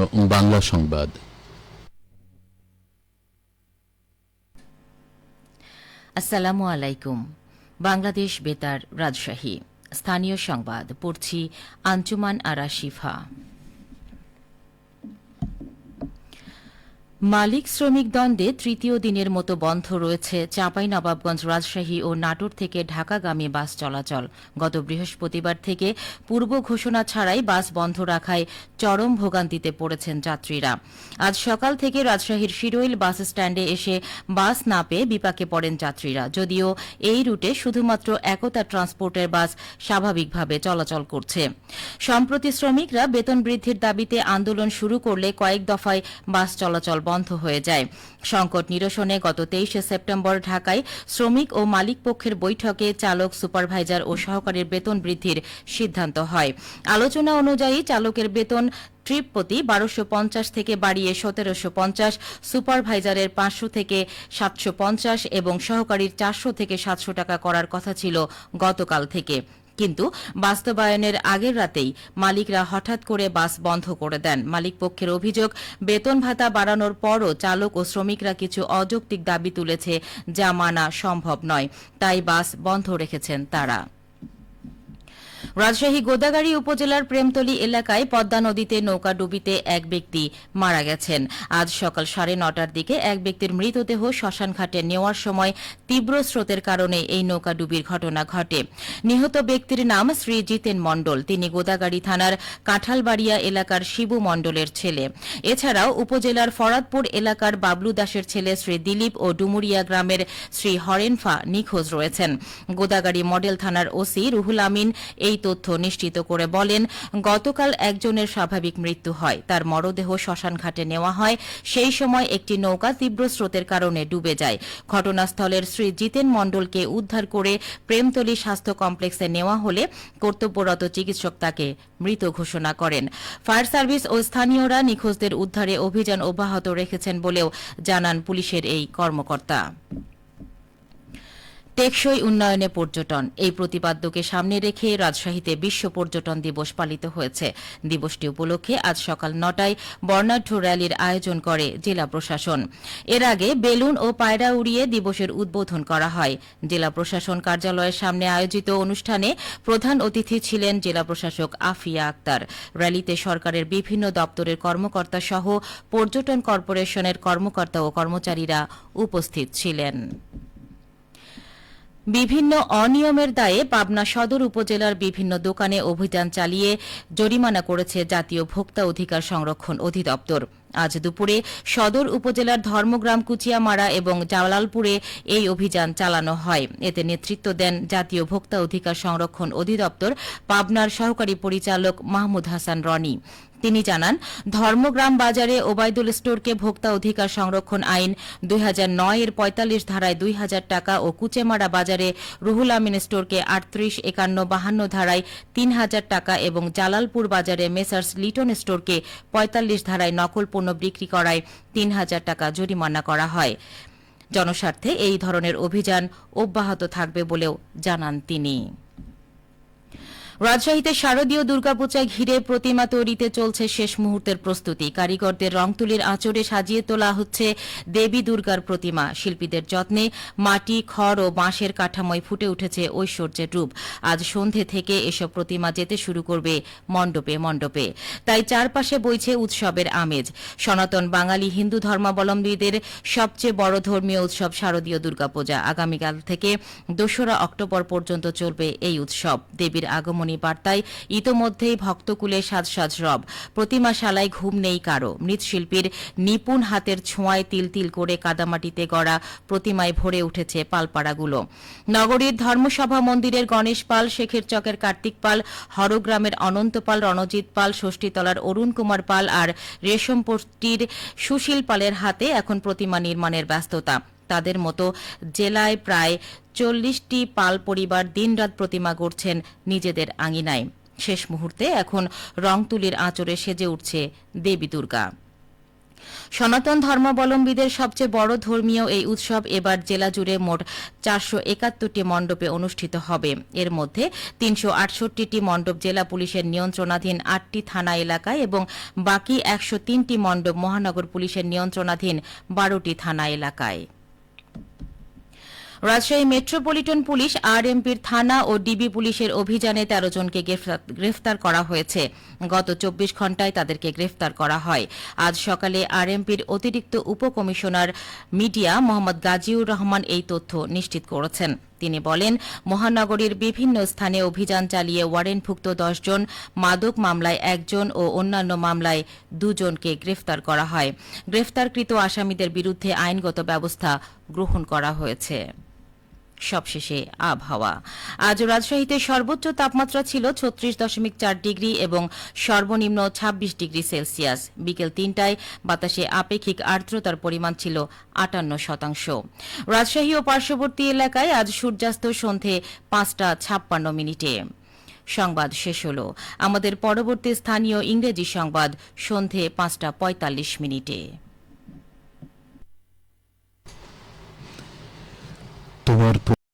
স্থানীয় বাংলা সংবাদ। আসসালামু আলাইকুম। বাংলাদেশ বেতার রাজশাহী। স্থানীয় সংবাদ পড়ছি আঞ্জুমান আরা শিফা। মালিক শ্রমিক দ্বন্দ্বে তৃতীয় দিনের মতো বন্ধ রয়েছে চাঁপাইনবাবগঞ্জ রাজশাহী ও নাটোর থেকে ঢাকাগামী বাস চলাচল। গত বৃহস্পতিবার থেকে পূর্ব ঘোষণা ছাড়াই বাস বন্ধ রাখায় চরম ভোগান্তিতে পড়েছেন যাত্রীরা। আজ সকাল থেকে রাজশাহীর শিরোইল বাস স্ট্যান্ডে এসে বাস না পেয়ে বিপাকে পড়েন যাত্রীরা। যদিও এই রুটে শুধুমাত্র একতা ট্রান্সপোর্টের বাস স্বাভাবিকভাবে চলাচল করছে। সম্প্রতি শ্রমিকরা বেতন বৃদ্ধির দাবিতে আন্দোলন শুরু করলে কয়েক দফায় বাস চলাচল বন্ধ হয়ে যায়। সংকট নিরসনে গত তেইশে সেপ্টেম্বর ঢাকায় শ্রমিক ও মালিক পক্ষের বৈঠকে চালক, সুপারভাইজার ও সহকারীর বেতন বৃদ্ধির সিদ্ধান্ত হয়। আলোচনা অনুযায়ী চালকের বেতন ট্রিপ প্রতি বারোশো পঞ্চাশ থেকে বাড়িয়ে সতেরোশো পঞ্চাশ, সুপারভাইজারের পাঁচশো থেকে সাতশো পঞ্চাশ এবং সহকারীর চারশো থেকে সাতশো টাকা করার কথা ছিল গতকাল থেকে। কিন্তু বাস্তবায়নের আগের রাতেই মালিকরা হঠাৎ করে বাস বন্ধ করে দেন। মালিক পক্ষের অভিযোগ, বেতন ভাতা বাড়ানোর পরও চালক ও শ্রমিকরা কিছু অযৌক্তিক দাবি তুলেছে, যা মানা সম্ভব নয়। তাই বাস বন্ধ রেখেছেন তারা। রাজশাহী গোদাগাড়ী উপজেলার প্রেমতলী এলাকায় পদ্মা নদীতে নৌকা ডুবিতে এক ব্যক্তি মারা গেছেন। আজ সকাল সাড়ে নটার দিকে এক ব্যক্তির মৃতদেহ শ্মশানঘাটে নেওয়ার সময় তীব্র স্রোতের কারণে এই নৌকা ডুবির ঘটনা ঘটে। নিহত ব্যক্তির নাম শ্রী জিতেন মণ্ডল। তিনি গোদাগাড়ী থানার কাঁঠালবাড়িয়া এলাকার শিবু মণ্ডলের ছেলে। এছাড়াও উপজেলার ফরাদপুর এলাকার বাবলু দাসের ছেলে শ্রী দিলীপ ও ডুমুরিয়া গ্রামের শ্রী হরেনফা নিখোঁজ রয়েছেন। গোদাগাড়ি মডেল থানার ওসি রুহুল আমিন এই তথ্য নিশ্চিত করে বলেন, গতকাল একজনের স্বাভাবিক মৃত্যু হয়। তার মরদেহ শ্মশানঘাটে নেওয়া হয়। সেই সময় একটি নৌকা তীব্র স্রোতের কারণে ডুবে যায়। ঘটনাস্থলের শ্রী জিতেন মণ্ডলকে উদ্ধার করে প্রেমতলী স্বাস্থ্য কমপ্লেক্সে নেওয়া হলে কর্তব্যরত চিকিৎসক তাকে মৃত ঘোষণা করেন। ফায়ার সার্ভিস ও স্থানীয়রা নিখোঁজদের উদ্ধারে অভিযান অব্যাহত রেখেছেন বলেও জানান পুলিশের এই কর্মকর্তা। টেকসই উন্নয়নে পর্যটন। এই প্রতিপাদ্যকে সামনে রেখে রাজশাহীতে বিশ্ব পর্যটন দিবস পালিত হয়েছে। দিবসটি উপলক্ষে আজ সকাল নটায় বর্ণাঢ্য র্যালির আয়োজন করে জেলা প্রশাসন। এর আগে বেলুন ও পায়রা উড়িয়ে দিবসের উদ্বোধন করা হয়। জেলা প্রশাসন কার্যালয়ের সামনে আয়োজিত অনুষ্ঠানে প্রধান অতিথি ছিলেন জেলা প্রশাসক আফিয়া আক্তার। র্যালিতে সরকারের বিভিন্ন দপ্তরের কর্মকর্তা সহ পর্যটন কর্পোরেশনের কর্মকর্তা ও কর্মচারীরা উপস্থিত ছিলেন। বিভিন্ন অনিয়মের দায়ে পাবনা সদর উপজেলার বিভিন্ন দোকানে অভিযান চালিয়ে জরিমানা করেছে জাতীয় ভোক্তা অধিকার সংরক্ষণ অধিদপ্তর। আজ দুপুরে সদর উপজেলার ধর্মগ্রাম, কুচিয়ামারা এবং জালালপুরে এই অভিযান চালানো হয়। এতে নেতৃত্ব দেন জাতীয় ভোক্তা অধিকার সংরক্ষণ অধিদপ্তর, পাবনার সহকারী পরিচালক মাহমুদ হাসান রনি। তিনি জানান, ধর্মগ্রাম বাজারে ওবায়দুল স্টোরকে ভোক্তা অধিকার সংরক্ষণ আইন দুই এর পঁয়তাল্লিশ ধারায় দুই হাজার টাকা ও কুচেমারা বাজারে রুহুল আমিন স্টোরকে আটত্রিশ, একান্ন, বাহান্ন ধারায় তিন হাজার টাকা এবং জালালপুর বাজারে মেসার্স লিটন স্টোরকে পঁয়তাল্লিশ ধারায় নকল পণ্য বিক্রি করায় তিন হাজার টাকা জরিমানা করা হয়। জনস্বার্থে এই ধরনের অভিযান অব্যাহত থাকবে বলেও জানান তিনি। রাজশাহীতে শারদীয় দুর্গাপূজা ঘিরে প্রতিমা তৈরিতে চলছে শেষ মুহূর্তের প্রস্তুতি। কারিগরদের রং তুলির আঁচড়ে সাজিয়ে তোলা হচ্ছে দেবী দুর্গার প্রতিমা। শিল্পীদের যত্নে মাটি, খড় ও বাঁশের কাঠামোয় ফুটে উঠেছে ঐশ্বর্যের রূপ। আজ সন্ধে থেকে এসব প্রতিমা যেতে শুরু করবে মণ্ডপে মণ্ডপে। তাই চারপাশে বইছে উৎসবের আমেজ। সনাতন বাঙালি হিন্দু ধর্মাবলম্বীদের সবচেয়ে বড় ধর্মীয় উৎসব শারদীয় দুর্গাপূজা। আগামীকাল থেকে দোসরা অক্টোবর পর্যন্ত চলবে এই উৎসব। দেবীর আগমনী বার্তায় ইতোমধ্যেই ভক্তকুলে সাজ সাজ রব। প্রতিমাশালায় ঘুম নেই কারও। মৃৎশিল্পীর নিপুণ হাতের ছোঁয়ায় তিল তিল করে কাদামাটিতে গড়া প্রতিমায় ভরে উঠেছে পালপাড়াগুলো। নগরীর ধর্মসভা মন্দিরের গণেশ পাল, শেখের চকের কার্তিক পাল, হরগ্রামের অনন্ত পাল, রণজিৎ পাল, ষষ্ঠীতলার অরুণ কুমার পাল আর রেশমপট্টির সুশীল পালের হাতে এখন প্রতিমা নির্মাণের ব্যস্ততা। তাদের মতো জেলায় প্রায় চল্লিশটি পাল পরিবার দিনরাত প্রতিমা গড়ছেন নিজেদের আঙিনায়। শেষ মুহূর্তে এখন রং তুলির আঁচড়ে সেজে উঠছে দেবী দুর্গা। সনাতন ধর্মাবলম্বীদের সবচেয়ে বড় ধর্মীয় এই উৎসব এবার জেলা জুড়ে মোট চারশো একাত্তরটি মণ্ডপে অনুষ্ঠিত হবে। এর মধ্যে তিনশো আটষট্টিটি মণ্ডপ জেলা পুলিশের নিয়ন্ত্রণাধীন আটটি থানা এলাকায় এবং বাকি একশো তিনটি মণ্ডপ মহানগর পুলিশের নিয়ন্ত্রণাধীন বারোটি থানা এলাকায়। রাজশাহী মেট্রোপলিটন পুলিশ, আরএমপির থানা ও ডিবি পুলিশের অভিযানে তেরো জনকে গ্রেফতার- করা হয়েছে। গত চব্বিশ ঘণ্টায় তাদেরকে গ্রেফতার করা হয়। আজ সকালে আরএমপির অতিরিক্ত উপকমিশনার মিডিয়া মোহাম্মদ গাজীউর রহমান এই তথ্য নিশ্চিত করেছেন। তিনি বলেন, মহানগরীর বিভিন্ন স্থানে অভিযান চালিয়ে ওয়ারেন্টভুক্ত দশজন মাদক মামলায় একজন ও অন্যান্য মামলায় দুজনকে গ্রেফতার করা হয়। গ্রেফতারকৃত আসামিদের বিরুদ্ধে আইনগত ব্যবস্থা গ্রহণ করা হয়েছে। সবশেষে আবহাওয়া। আজ রাজশাহীতে সর্বোচ্চ তাপমাত্রা ছিল ছত্রিশ দশমিক চার ডিগ্রি এবং সর্বনিম্ন ছাব্বিশ ডিগ্রি সেলসিয়াস। বিকেল তিনটায় বাতাসে আপেক্ষিক আর্দ্রতার পরিমাণ ছিল আটান্ন শতাংশ। রাজশাহী ও পার্শ্ববর্তী এলাকায় আজ সূর্যাস্ত সন্ধে পাঁচটা ছাপ্পান্ন মিনিটে। সংবাদ শেষ হল। আমাদের পরবর্তী স্থানীয় ইংরেজি সংবাদ সন্ধে পাঁচটা পঁয়তাল্লিশ মিনিটে। aver